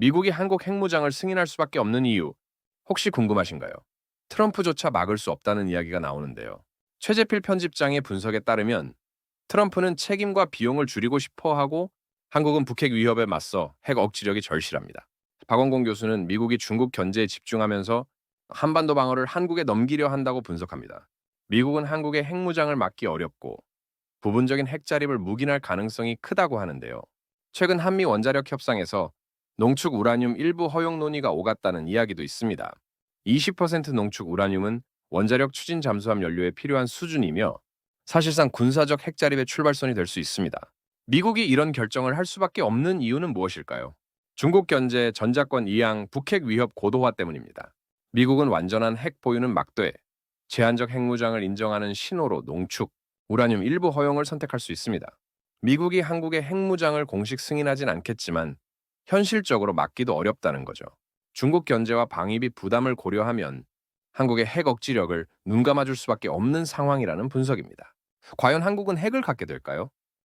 미국이 한국 핵무장을 승인할 수밖에 없는 이유 혹시 궁금하신가요? 트럼프조차 막을 수 없다는 이야기가 나오는데요. 최재필 편집장의 분석에 따르면 트럼프는 책임과 비용을 줄이고 싶어 하고 한국은 북핵 위협에 맞서 핵 억지력이 절실합니다. 박원공 교수는 미국이 중국 견제에 집중하면서 한반도 방어를 한국에 넘기려 한다고 분석합니다. 미국은 한국의 핵무장을 막기 어렵고 부분적인 핵자립을 묵인할 가능성이 크다고 하는데요. 최근 한미 원자력 협상에서 농축 우라늄 일부 허용 논의가 오갔다는 이야기도 있습니다. 20% 농축 우라늄은 원자력 추진 잠수함 연료에 필요한 수준이며 사실상 군사적 핵자립의 출발선이 될 수 있습니다. 미국이 이런 결정을 할 수밖에 없는 이유는 무엇일까요? 중국 견제, 전자권 이양, 북핵 위협 고도화 때문입니다. 미국은 완전한 핵 보유는 막되 제한적 핵무장을 인정하는 신호로 농축, 우라늄 일부 허용을 선택할 수 있습니다. 미국이 한국의 핵무장을 공식 승인하진 않겠지만 현실적으로 막기도 어렵다는 거죠. 중국 견제와 방위비 부담을 고려하면 한국의 핵 억지력을 눈감아줄 수밖에 없는 상황이라는 분석입니다. 과연 한국은 핵을 갖게 될까요?